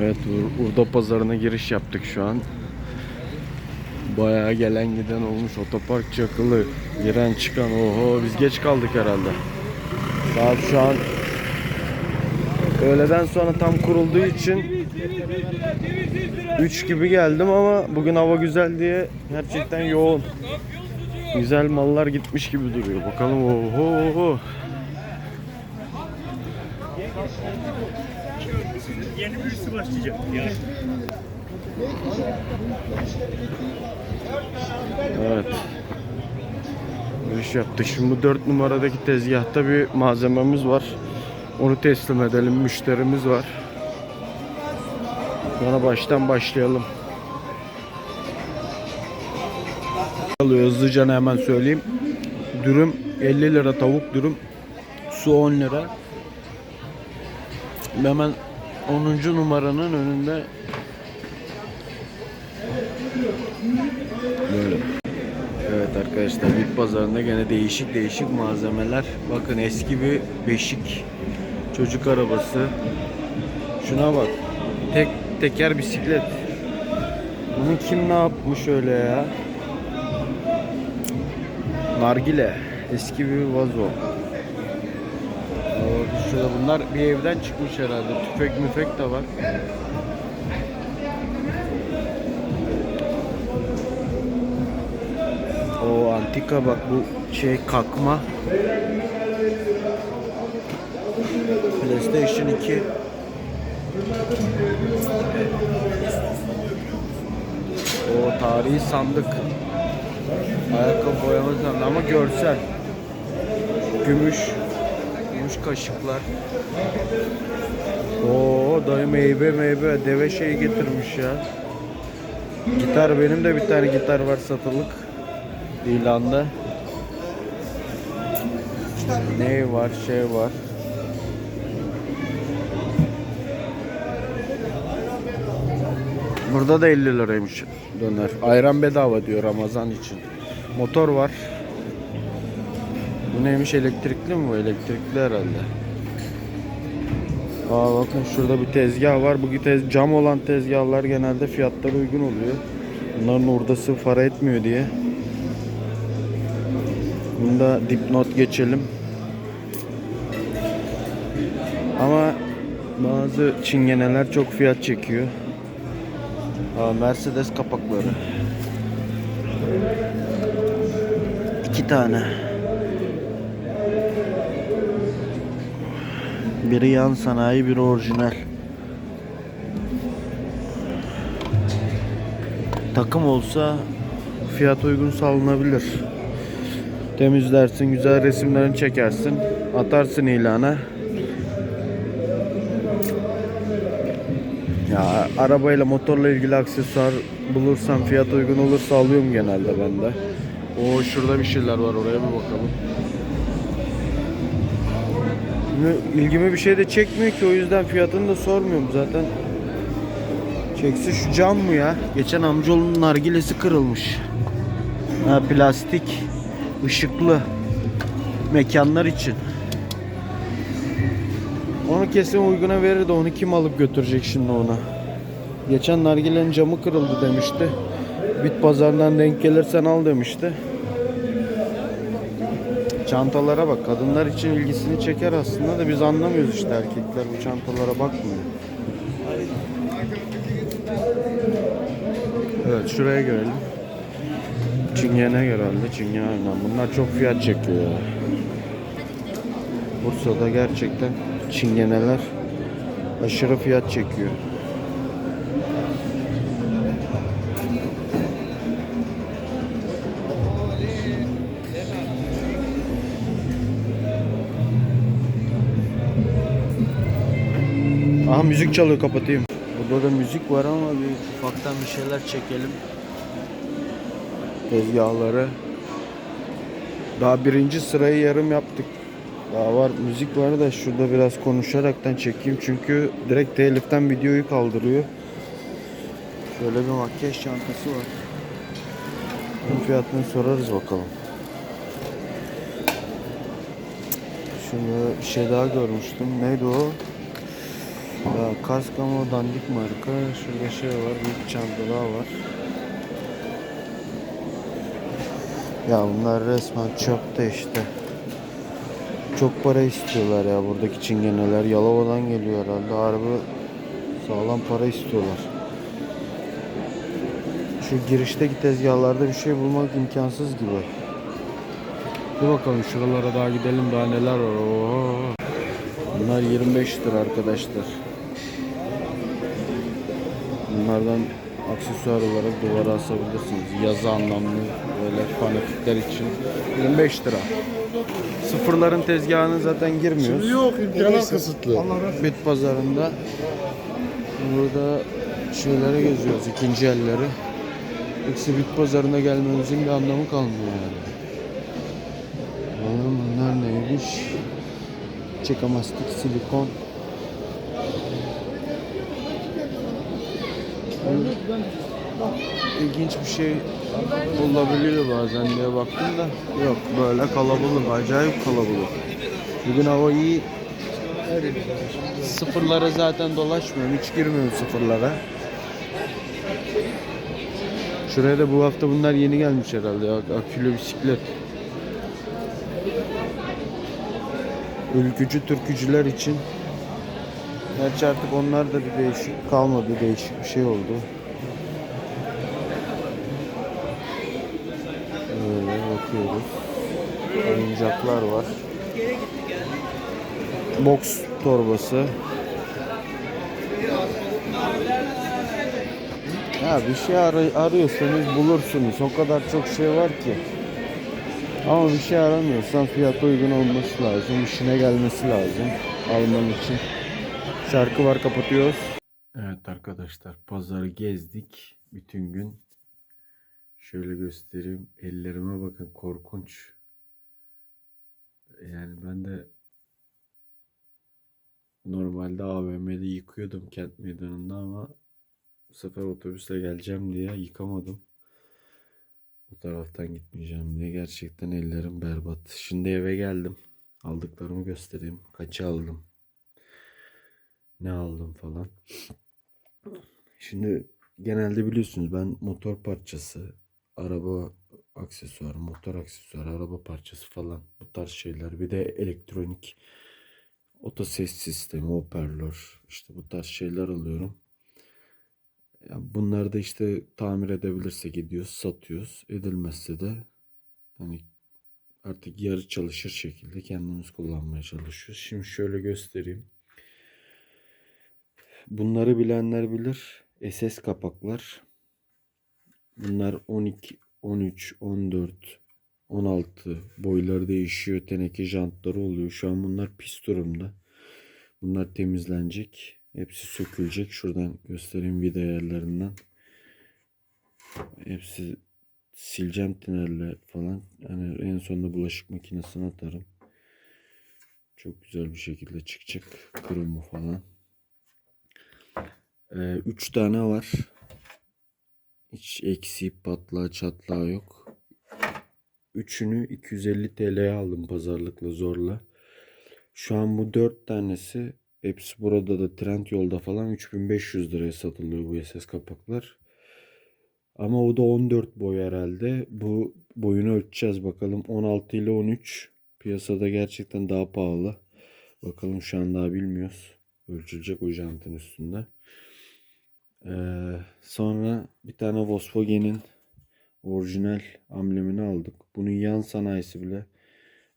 Evet Ur- Urda pazarına giriş yaptık şu an. Bayağı gelen giden olmuş. Otopark çakılı. Giren çıkan. Oho biz geç kaldık herhalde. Saat şu an öğleden sonra tam kurulduğu için 3 gibi geldim ama bugün hava güzel diye gerçekten yoğun. Güzel mallar gitmiş gibi duruyor. Bakalım oho. oho. Yeni birisi başlayacak ya. Evet. Giriş yaptık. Şimdi 4 numaradaki tezgahta bir malzememiz var. Onu teslim edelim. Müşterimiz var. Sonra baştan başlayalım. Alıyor hızlıca hemen söyleyeyim. Dürüm 50 lira tavuk dürüm. Su 10 lira. Hemen 10. numaranın önünde böyle. Evet arkadaşlar bit pazarında gene değişik değişik malzemeler. Bakın eski bir beşik çocuk arabası. Şuna bak. Tek teker bisiklet. Bunu kim ne yapmış öyle ya? Nargile. Eski bir vazo. Şurada bunlar bir evden çıkmış herhalde. Tüfek müfek de var. O antika bak bu şey kakma. PlayStation 2. O tarihi sandık. Ayakkabı boyama sandığı ama görsel. Gümüş. Gümüş kaşıklar. Oo dayı meyve meyve deve şey getirmiş ya. Gitar benim de bir tane gitar var satılık ilanda. Ne var şey var. Burada da 50 liraymış döner. Ayran bedava diyor Ramazan için. Motor var. Bu neymiş elektrikli mi bu? Elektrikli herhalde. Aa bakın şurada bir tezgah var. Bu tez cam olan tezgahlar genelde fiyatları uygun oluyor. Bunların hurdası para etmiyor diye. Bunda dipnot geçelim. Ama bazı çingeneler çok fiyat çekiyor. Aa, Mercedes kapakları. İki tane. Biri yan sanayi, biri orijinal. Takım olsa fiyat uygun salınabilir. Temizlersin, güzel resimlerini çekersin, atarsın ilana. Ya arabayla motorla ilgili aksesuar bulursam fiyat uygun olursa alıyorum genelde ben de. O şurada bir şeyler var oraya bir bakalım. İlgimi bir şey de çekmiyor ki o yüzden fiyatını da sormuyorum zaten. Çekse şu cam mı ya? Geçen amcaoğlunun nargilesi kırılmış. Ha plastik, ışıklı mekanlar için. Onu kesin uyguna verir de onu kim alıp götürecek şimdi ona? Geçen nargilenin camı kırıldı demişti. Bit pazarından denk gelirsen al demişti. Çantalara bak. Kadınlar için ilgisini çeker aslında da biz anlamıyoruz işte erkekler bu çantalara bakmıyor. Evet şuraya görelim. Çingene herhalde. Çingene aynen. Bunlar çok fiyat çekiyor ya. Bursa'da gerçekten çingeneler aşırı fiyat çekiyor. Aha müzik çalıyor kapatayım. Burada da müzik var ama bir ufaktan bir şeyler çekelim. Tezgahları. Daha birinci sırayı yarım yaptık. Daha var müzik var da şurada biraz konuşaraktan çekeyim çünkü direkt teliften videoyu kaldırıyor. Şöyle bir makyaj çantası var. Bunun fiyatını sorarız bakalım. Şunu bir şey daha görmüştüm. Neydi o? Ya kask ama dandik marka. Şurada şey var. Büyük çanta daha var. Ya bunlar resmen çöpte işte. Çok para istiyorlar ya buradaki çingeneler. Yalova'dan geliyor herhalde. Harbi sağlam para istiyorlar. Şu girişteki tezgahlarda bir şey bulmak imkansız gibi. Dur bakalım şuralara daha gidelim daha neler var. Oo. Bunlar 25 lira arkadaşlar. Bunlardan aksesuar olarak duvara asabilirsiniz. Yazı anlamlı böyle fanatikler için 25 lira. Sıfırların tezgahına zaten girmiyoruz. Yok imkanı kısıtlı. Bit pazarında burada şeylere geziyoruz ikinci elleri. Yoksa bit pazarına gelmemizin bir anlamı kalmıyor yani. Bunlar neymiş? Çekamastik silikon. İlginç bir şey olabiliyor bazen diye baktım da yok böyle kalabalık acayip kalabalık. Bugün hava iyi Sıfırlara zaten dolaşmıyorum. Hiç girmiyorum sıfırlara. Şuraya da bu hafta bunlar yeni gelmiş herhalde. ya, Akülü bisiklet. Ülkücü türkücüler için. Gerçi artık onlar da bir değişik kalmadı. Değişik bir şey oldu. Böyle bakıyoruz. Oyuncaklar var box torbası. Ya bir şey ar- arıyorsanız bulursunuz. O kadar çok şey var ki. Ama bir şey aramıyorsan fiyat uygun olması lazım. işine gelmesi lazım. Alman için. Şarkı var kapatıyoruz. Evet arkadaşlar pazarı gezdik bütün gün. Şöyle göstereyim. Ellerime bakın korkunç. Yani ben de Normalde AVM'de yıkıyordum kent meydanında ama bu sefer otobüsle geleceğim diye yıkamadım. Bu taraftan gitmeyeceğim diye gerçekten ellerim berbat. Şimdi eve geldim. Aldıklarımı göstereyim. Kaça aldım? Ne aldım falan. Şimdi genelde biliyorsunuz ben motor parçası, araba aksesuarı, motor aksesuarı, araba parçası falan bu tarz şeyler. Bir de elektronik Oto ses sistemi, hoparlör, işte bu tarz şeyler alıyorum. Ya bunları da işte tamir edebilirsek gidiyoruz, satıyoruz. Edilmezse de hani artık yarı çalışır şekilde kendimiz kullanmaya çalışıyoruz. Şimdi şöyle göstereyim. Bunları bilenler bilir. SS kapaklar. Bunlar 12, 13, 14, 16 boyları değişiyor. Teneke jantları oluyor. Şu an bunlar pis durumda. Bunlar temizlenecek. Hepsi sökülecek. Şuradan göstereyim vida yerlerinden. Hepsi sileceğim tinerle falan. Yani en sonunda bulaşık makinesine atarım. Çok güzel bir şekilde çıkacak. Kırımı falan. Ee, üç tane var. Hiç eksiği patlağı çatlağı yok. Üçünü 250 TL'ye aldım pazarlıkla zorla. Şu an bu dört tanesi hepsi burada da trend yolda falan 3500 liraya satılıyor bu SS kapaklar. Ama o da 14 boy herhalde. Bu boyunu ölçeceğiz bakalım. 16 ile 13 piyasada gerçekten daha pahalı. Bakalım şu an daha bilmiyoruz. Ölçülecek o jantın üstünde. Ee, sonra bir tane Volkswagen'in orijinal amblemini aldık. Bunun yan sanayisi bile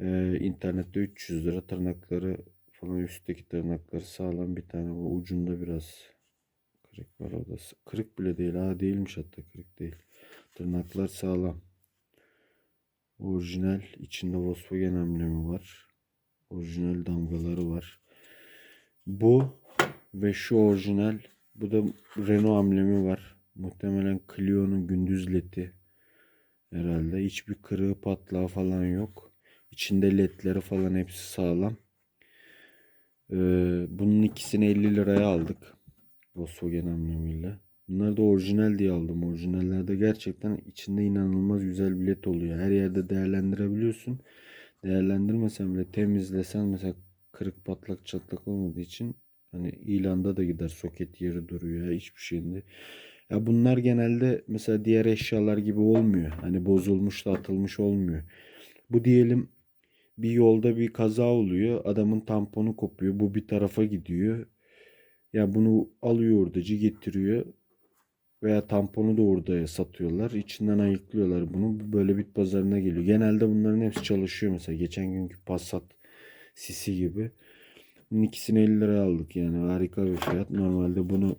e, internette 300 lira tırnakları falan üstteki tırnakları sağlam bir tane. O ucunda biraz kırık var o da kırık bile değil ha değilmiş hatta kırık değil. Tırnaklar sağlam. Orijinal içinde Volkswagen amblemi var. Orijinal damgaları var. Bu ve şu orijinal bu da Renault amblemi var muhtemelen Clio'nun gündüz ledi herhalde. Hiçbir kırığı patlağı falan yok. İçinde ledleri falan hepsi sağlam. Ee, bunun ikisini 50 liraya aldık. Volkswagen amblemiyle. Bunlar da orijinal diye aldım. Orijinallerde gerçekten içinde inanılmaz güzel bir led oluyor. Her yerde değerlendirebiliyorsun. Değerlendirmesen bile temizlesen mesela kırık patlak çatlak olmadığı için Hani ilanda da gider soket yeri duruyor hiçbir şeyinde. Ya bunlar genelde mesela diğer eşyalar gibi olmuyor. Hani bozulmuş da atılmış olmuyor. Bu diyelim bir yolda bir kaza oluyor. Adamın tamponu kopuyor. Bu bir tarafa gidiyor. Ya bunu alıyor hurdacı getiriyor. Veya tamponu da orada satıyorlar. İçinden ayıklıyorlar bunu. Böyle bit pazarına geliyor. Genelde bunların hepsi çalışıyor. Mesela geçen günkü Passat Sisi gibi. Bunun ikisini 50 liraya aldık yani. Harika bir fiyat. Normalde bunu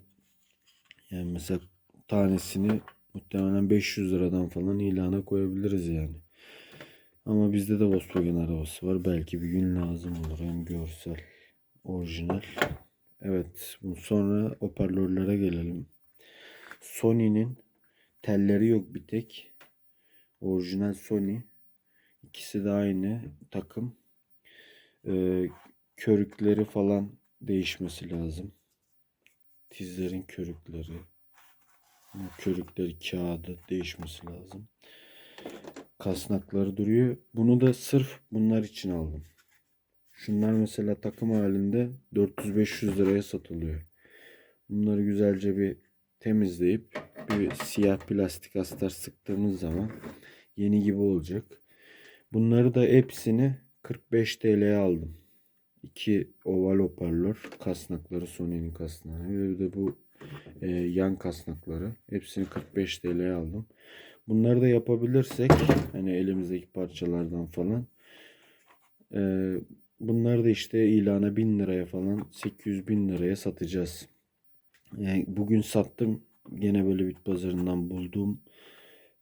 yani mesela tanesini muhtemelen 500 liradan falan ilana koyabiliriz yani. Ama bizde de Volkswagen arabası var. Belki bir gün lazım olur. Hem görsel, orijinal. Evet. Sonra hoparlörlere gelelim. Sony'nin telleri yok bir tek. Orijinal Sony. İkisi de aynı takım. Ee, körükleri falan değişmesi lazım. Tizlerin körükleri. Körükleri kağıdı değişmesi lazım. Kasnakları duruyor. Bunu da sırf bunlar için aldım. Şunlar mesela takım halinde 400-500 liraya satılıyor. Bunları güzelce bir temizleyip bir siyah plastik astar sıktığımız zaman yeni gibi olacak. Bunları da hepsini 45 TL'ye aldım. İki oval hoparlör kasnakları Sony'nin kasnağı ve de bu e, yan kasnakları hepsini 45 TL'ye aldım. Bunları da yapabilirsek hani elimizdeki parçalardan falan e, bunları da işte ilana 1000 liraya falan 800 bin liraya satacağız. Yani bugün sattım gene böyle bit pazarından bulduğum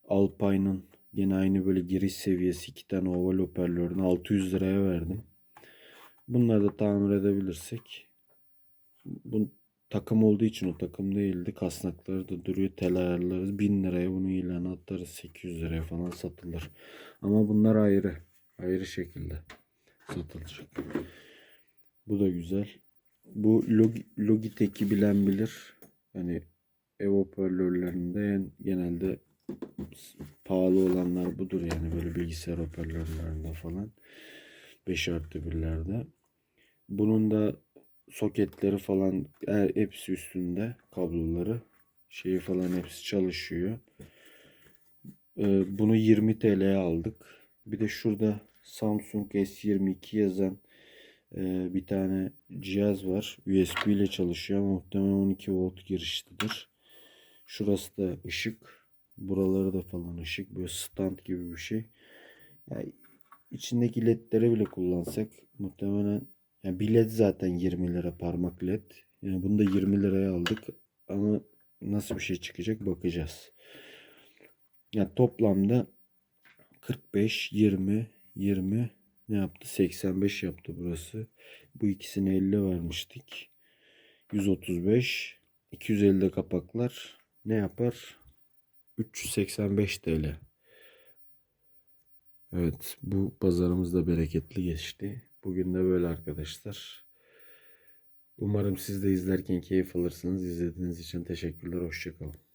Alpine'ın gene aynı böyle giriş seviyesi iki tane oval hoparlörünü 600 liraya verdim. Bunları da tamir edebilirsek bu takım olduğu için o takım değildi. Kasnakları da duruyor. Tel ayarlarız. 1000 liraya bunu ilana atarız. 800 liraya falan satılır. Ama bunlar ayrı. Ayrı şekilde satılacak. Bu da güzel. Bu Log- Logitech'i bilen bilir. Hani ev hoparlörlerinde en genelde pahalı olanlar budur yani böyle bilgisayar hoparlörlerinde falan. 5 artı birlerde. Bunun da soketleri falan hepsi üstünde kabloları şeyi falan hepsi çalışıyor. Ee, bunu 20 TL'ye aldık. Bir de şurada Samsung S22 yazan e, bir tane cihaz var. USB ile çalışıyor muhtemelen 12 volt girişlidir. Şurası da ışık. Buraları da falan ışık. Böyle stand gibi bir şey. Yani içindeki ledleri bile kullansak muhtemelen yani bir zaten 20 lira parmak led. Yani bunu da 20 liraya aldık. Ama nasıl bir şey çıkacak bakacağız. Yani toplamda 45, 20, 20 ne yaptı? 85 yaptı burası. Bu ikisine 50 vermiştik. 135, 250 de kapaklar ne yapar? 385 TL. Evet, bu pazarımız da bereketli geçti. Bugün de böyle arkadaşlar. Umarım siz de izlerken keyif alırsınız. İzlediğiniz için teşekkürler. Hoşçakalın.